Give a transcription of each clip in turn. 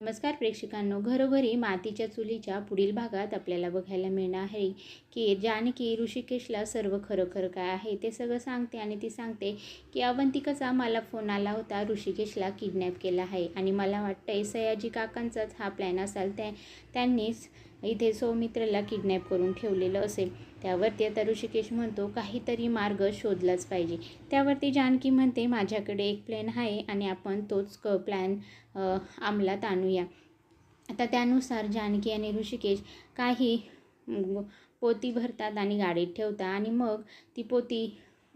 नमस्कार प्रेक्षकांनो घरोघरी मातीच्या चुलीच्या पुढील भागात आपल्याला बघायला मिळणार आहे की जानकी ऋषिकेशला सर्व खरं खरं काय आहे ते सगळं सांगते आणि ती सांगते की अवंतिकाचा मला फोन आला होता ऋषिकेशला किडनॅप केला आहे. आणि मला वाटतंय सयाजी काकांचाच हा प्लॅन असाल त्या त्यांनीच इथे सौमित्रला किडनॅप करून ठेवलेलं असेल. त्यावरती आता ऋषिकेश म्हणतो काहीतरी मार्ग शोधलाच पाहिजे. त्यावरती जानकी म्हणते माझ्याकडे एक प्लॅन आहे आणि आपण तोच क प्लॅन अंमलात आणूया. आता त्यानुसार जानकी आणि ऋषिकेश काही पोती भरतात आणि गाडीत ठेवतात आणि मग ती पोती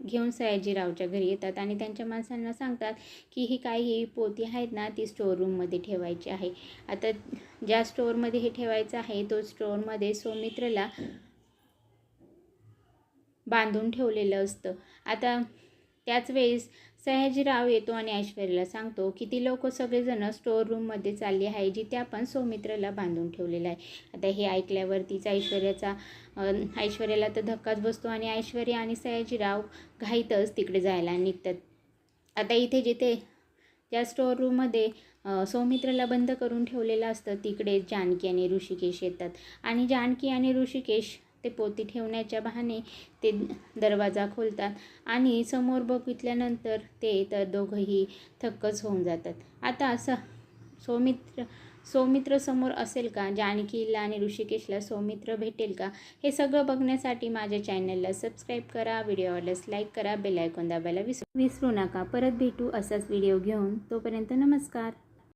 घेऊन सयाजीरावच्या घरी येतात आणि त्यांच्या माणसांना सांगतात की ही काही पोती आहेत ना ती स्टोर रूममध्ये ठेवायची आहे. आता ज्या स्टोअरमध्ये हे ठेवायचं आहे तो स्टोअरमध्ये सौमित्रला बांधून ठेवलेलं असतं. आता त्याच वेळेस सयाजीराव येतो आणि ऐश्वर्याला सांगतो की ती लोक सगळेजण स्टोअर रूममध्ये चालली आहे जिथे आपण सौमित्रला बांधून ठेवलेलं आहे. आता हे ऐकल्यावर तिचा ऐश्वर्याचा ऐश्वर्याला तर धक्काच बसतो आणि ऐश्वर्या आणि सयाजीराव घाईतच तिकडे जायला निघतात. आता इथे जिथे ज्या स्टोअर रूममध्ये सौमित्रला बंद करून ठेवलेलं असतं तिकडे जानकी आणि ऋषिकेश येतात. आणि जानकी आणि ऋषिकेश ते पोती ठेवण्याच्या बहाने ते दरवाजा खोलतात आणि समोर बघितल्यानंतर ते तर दोघंही थक्कच होऊन जातात. आता स सौमित्र सौमित्र समोर असेल का? जानकीला आणि ऋषिकेशला सौमित्र भेटेल का? हे सगळं बघण्यासाठी माझ्या चॅनलला सबस्क्राईब करा व्हिडिओ आवडल्यास लाईक करा बेल आयकॉन दाबायला विसरू विसरू नका. परत भेटू असाच व्हिडिओ घेऊन. तोपर्यंत नमस्कार.